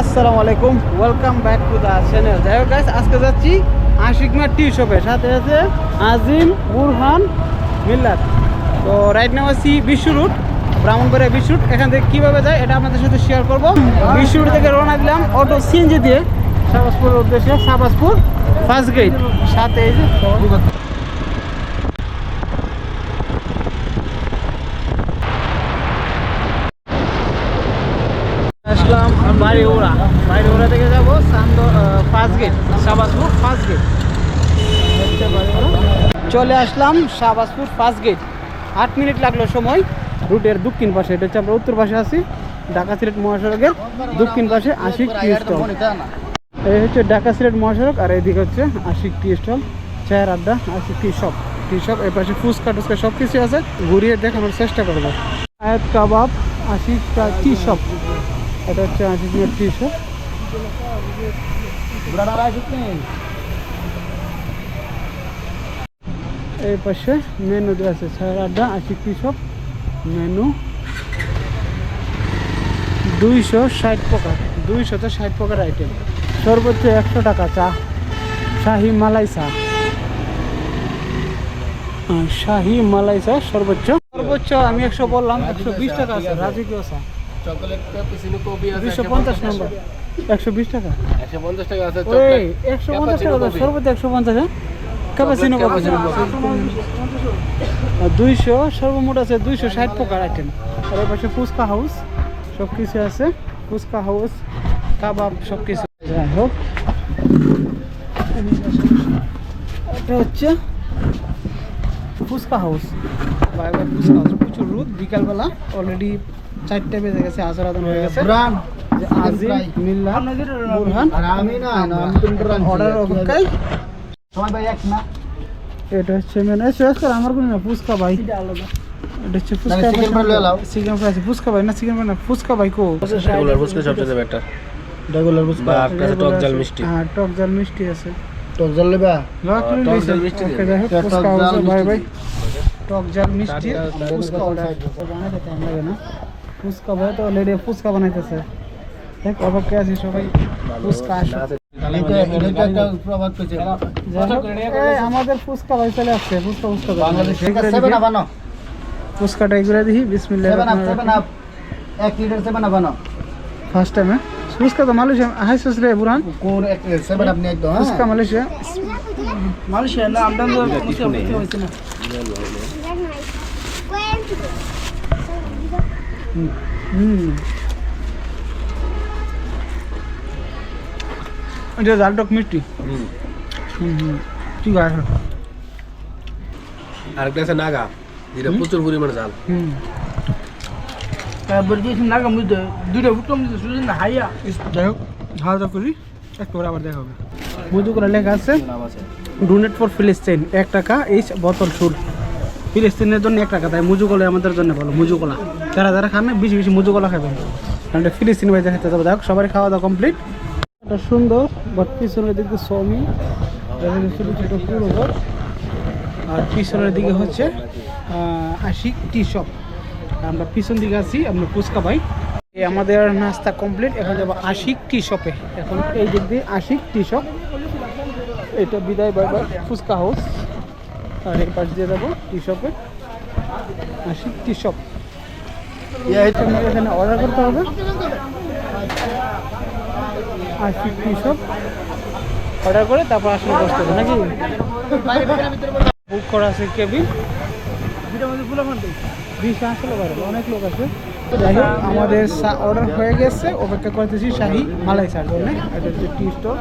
আসসালামু আলাইকুম। Welcome back to the channel যাই হোক guys, আজকে যাচ্ছি আশিকমার টি শপে সাথে আছে আজিম বুরহান মিল্লাত। তো রাইট নাও আছি বিশ্ব রুট ব্রাহ্মণবাড়িয়া বিশ্ব রুট এখান থেকে কীভাবে যায় এটা আপনাদের সাথে শেয়ার করব। বিশ্ব রুট থেকে রওনা দিলাম অটো সিএনজি দিয়ে। সাবাসপুরের উদ্দেশ্যে সাবাসপুর ফার্স্ট গেট সাথে এই যে আসলাম বাড়িউড়া থেকে যাব সান্দ গেট শাহবাজপুর ফার্স্ট গেট চলে আসলাম শাহবাজপুর ফার্স্ট গেট আট মিনিট লাগল সময়, রুটের দক্ষিণ পাশে, এটা হচ্ছে আমরা উত্তর পাশে আছি, ঢাকা সিলেট মহাসড়কের দক্ষিণ পাশে আশিক টি স্টল। এই হচ্ছে ঢাকা সিলেট মহাসড়ক, আর এদিকে হচ্ছে আশিক টি স্টল, চায়ের আড্ডা, Ashik tea shop. Tea shop এর পাশে ফুচকা টুচকা সব কিছু আছে, ঘুরিয়ে দেখানোর চেষ্টা করব। আয়াত কাবাব আশিক টি শপ। এটা হচ্ছে আশিক টি শপ। এই পাশে মেনু দেওয়া আছে আড্ডা টি মেনু দুইশো ষাট প্রকার দুইশত ষাট প্রকার আইটেম সর্বোচ্চ একশো টাকা চা শাহি মালাই চা। হ্যাঁ, শাহি মালাই চা সর্বোচ্চ। সর্বোচ্চ আমি একশো বললাম একশো বিশ টাকা আছে রাজকীয় চা। চকলেট দুইশো পঞ্চাশ নম্বর। একশো বিশ টাকা। 150 টাকা আছে ওই একশো পঞ্চাশ টাকা। সর্বোচ্চ একশো পঞ্চাশ হ্যাঁ? ক্যাপাসিনো দুইশো সর্বমোট আছে দুইশো ষাট প্রকার আইটেম আর এর পাশে ফুচকা হাউস সব কিছু আছে। ফুচকা হাউস কাবাব সব কিছু যাই হোক। এটা হচ্ছে fuchka house bye bye fuchka house প্রচুর রোদ। বিকালবেলা অলরেডি চারটে বেজে গেছে আজার আদান হয়ে গেছে। আজিম মিল্লা বুরহান আর আমি না না আমি তো অর্ডার অপেক্ষায় সময় ভাই এক না? এটা হচ্ছে মেনু শেষ করে আমার কোনো না ফুচকা ভাই। এটা হচ্ছে ফুচকা। চিকেন ফ্রাই ফুচকা ভাই না চিকেন ফ্রাই না ফুচকা ভাই কো। রেগুলার ফুচকা সবচেয়ে বেটার রেগুলার ফুচকা। কাছে টক জাল মিষ্টি। হ্যাঁ টক জাল মিষ্টি আছে। টক জাল লেবা টক জাল মিষ্টি ফুচকা ভাই ভাই। টক জাল মিষ্টি। ফুচকা অর্ডার বানাইতে টাইম লাগে না। ফুচকা ভাই তো অলরেডি ফুচকা বানাইতেছে। দেখ অপেক্ষা আছি সবাই? ফুচকা আমাদের ফুচকা ভাই চলে আসছে ফুচকা ফুচকা ফুচকাটা এগুলো দেখি বিসমিল্লাহ এক litre seven up first time হ্যাঁ? ফুচকা তো মালয়েশিয়া হাই সোস রে বুরহান কোন এক সেভেন আপ নিয়ে একদম হ্যাঁ? ফুচকা মালয়েশিয়া। মালয়েশিয়া না আমরা কিছু নেই। না। হুম। এটা জাল টক মিষ্টি। ঠিক আছে আর একটা নাগা যেটা প্রচুর পরিমাণে জাল। হুম। বলছি না কাম দুটো দুটো উত্তম হাইয়া। যাই হোক হালকা করি একটু আবার দেখা হবে। মজু করে লেখা আছে ডোনেট ফর ফিলিস্তিন এক টাকা এই বোতল সুর ফিলিস্তিনের জন্য এক টাকা তাই মুজু কলা আমাদের জন্য ভালো মুজু কলা। যারা যারা খান বেশি বেশি মুজু কলা খাবেন। কারণ ফিলিস্তিন ভাই দেখাতে যাব। দেখ সবারই খাওয়া দাওয়া কমপ্লিট এটা সুন্দর। বাট পিছনের দিকে সমি ছোটো ছোটো পুরো আর পিছনের দিকে হচ্ছে আশিক টি শপ আমরা পিছন দিকে আছি, আমরা ফুচকা এই আমাদের নাস্তা কমপ্লিট এখন যাব আশিক টি শপে এখন এই দিক দিয়ে আশিক টি শপ এটা বিদায়, বাই ফুচকা হাউস আর এই পাশ দিয়ে যাব টি শপে আশিক টি শপ এখানে অর্ডার করতে হবে। আশিক টি শপ অর্ডার করে তারপর আসলে বসতে হবে, নাকি? বুক করা আছে কেবিন বিশ আসলে পারে অনেক লোক আছে। যাই হোক, আমাদের অর্ডার হয়ে গেছে। অপেক্ষা করতেছি শাহি মালাই চার জন্য। এটা হচ্ছে টি স্টোর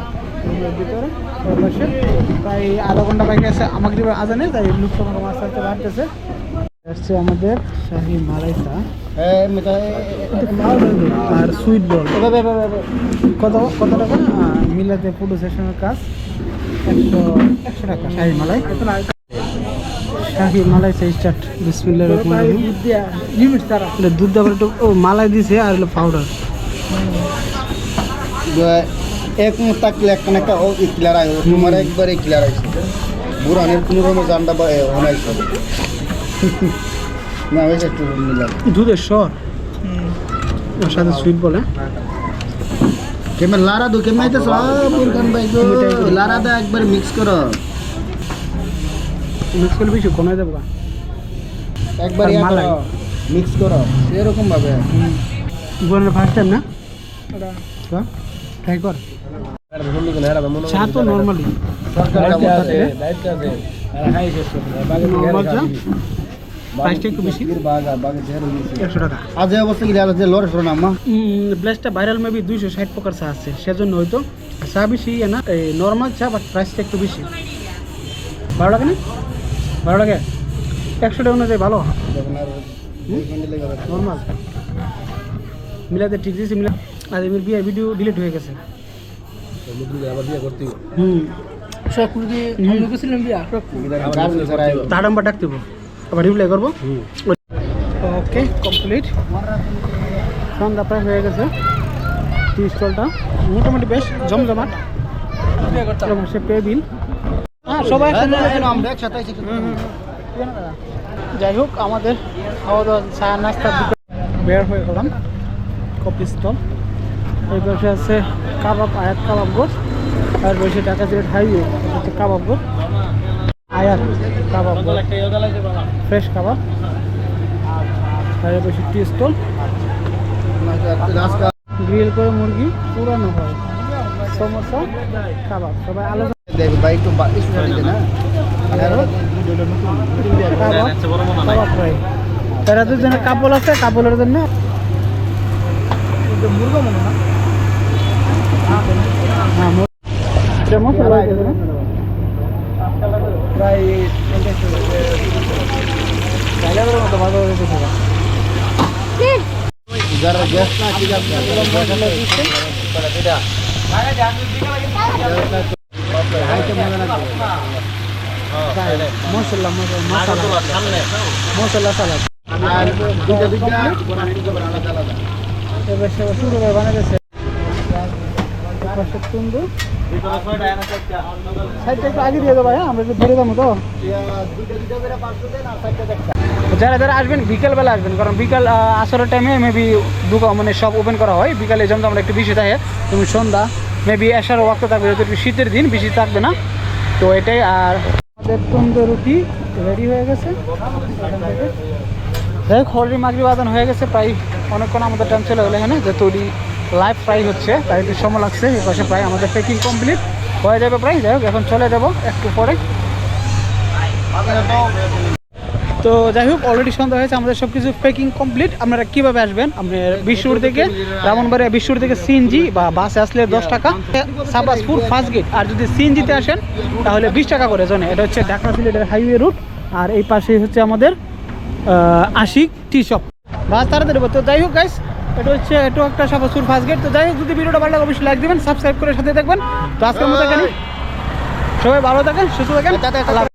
রুমের ভিতরে প্রায় আধা ঘণ্টা বাইকে আছে। আমাকে আজানে, তাই লুক সমাগম আস্তে আস্তে আসছে আমাদের শাহি হ্যাঁ মেটা আর সুইট বল। কত কত টাকা মিলাতে ফটো সেশনের কাজ একশো একশো টাকা শাহি মালাই মালাই মালাই দিছে আর পাউডার এক মুখ থাকলে একটা ও আইছে বুড়ানের কোনো রকমের জানটা বা না হয়েছে একটু মিলাম দুধের স্বর? ওর সাথে সুইট বলে? কেমন? লারা দো কেমন আইতেছ? বুরখান ভাই গো। লারা দা একবার মিক্স করো। মিক্স করলে বেশি কমে দেবো একবার ইয়া করো মিক্স করো। এরকম ভাবে। জীবনের ফার্স্ট টাইম না? ট্রাই কর। চা তো নর্মালি সরকার কেমন থাকে নর্মাল চা? প্রাইসটা একটু বেশি। একশো টাকা। আজ অবস্থা কি আছে লরে শোনা আম্মা। ব্লেসটা ভাইরাল মেবি দুইশো ষাট প্রকার চা আছে সেজন্য হয়তো। চা বেশি ইয়ে না এই নর্মাল চা বাট প্রাইসটা একটু বেশি। ভালো লাগে না? ভালো লাগে একশো টাকা অনুযায়ী ভালো। নর্মাল মিলাতে ঠিক দিয়েছি মিলা আর এমনি বিয়ে ভিডিও ডিলিট হয়ে গেছে। হুম। সব কুড়ি আমি গেছিলাম বিয়া। তার নাম্বার ডাক দেবো। আবার রিপ্লাই করব। ওকে কমপ্লিট সন্ধ্যা প্রায় হয়ে গেছে। টি স্টলটা মোটামুটি বেশ জমজমাট। সে পে বিল হ্যাঁ সবাই একসাথে আমরা যাই হোক আমাদের খাওয়া দাওয়া নাস্তার দিকে বের হয়ে গেলাম। কফি স্টল এই পাশে আছে কাবাব আয়াত কাবাব গোট আর বসে টাকা হাইওয়ে হচ্ছে কাবাব গোট আয়াত কাবাব ফ্রেশ কাবাব। আর এই পাশে টি স্টল গ্রিল করে মুরগি পুরানো হয়। সমোসা কাবাব। সবাই আলোচনা কাপল আছে, কাপলের জন্য। মুরগা। মনে হ্যাঁ প্রায় ডাইলাগের মতো ভালো হয়ে গেছে যারা গ্যাস না ঠিক আছে মশলা সালাদ আর শুরু করে বানাতেছে সাইডটা একটু আগে দিয়ে দেবো ভাই হ্যাঁ? আমরা একটু ধরে দেবো তো। যারা যারা আসবেন বিকালবেলা আসবেন কারণ বিকাল আসরের টাইমে মেবি দোকান মানে সব ওপেন করা হয়। বিকালে যেমন আমরা একটু বেশি থাকে তুমি সন্ধ্যা মেবি আসার ওয়াক্ত থাকবে যেহেতু একটু শীতের দিন বেশি থাকবে না। তো এটাই আর আমাদের তন্দুর রুটি রেডি হয়ে গেছে। যাই হোক হলরি মাগরি বাদন হয়ে গেছে প্রায় অনেকক্ষণ আমাদের টাইম চলে গেলো হ্যাঁ যে তৈরি লাইভ ফ্রাই হচ্ছে, তাই একটু সময় লাগছে, এই পাশে প্রায় আমাদের প্যাকিং কমপ্লিট হয়ে যাবে প্রায়, যাই হোক, এখন চলে যাব একটু পরে। তো যাই হোক অলরেডি সন্ধ্যা হয়েছে, আমাদের সব কিছু প্যাকিং কমপ্লিট আপনারা কীভাবে আসবেন? আপনার বিশ্বর থেকে, রামনবাড়িয়া বিশ্বর থেকে সিএনজি বা বাসে আসলে দশ টাকা। সাবাসপুর ফার্স্ট গেট আর যদি সিএনজিতে আসেন, তাহলে বিশ টাকা করে জনে। এটা হচ্ছে ঢাকা সিলেটের হাইওয়ে রুট আর এই পাশেই হচ্ছে আমাদের আশিক টি শপ বাস তাড়াতাড়ি। তো যাই হোক গাইস এটা হচ্ছে এটা একটা সাপাসুর ফার্স্ট গেট তো যাই হোক যদি ভিডিওটা ভালো লাগে অবশ্যই লাইক দিবেন সাবস্ক্রাইব করে সাথে দেখবেন তো আজকের মতো এখানে সবাই ভালো থাকেন সুস্থ থাকেন। হাফেজ।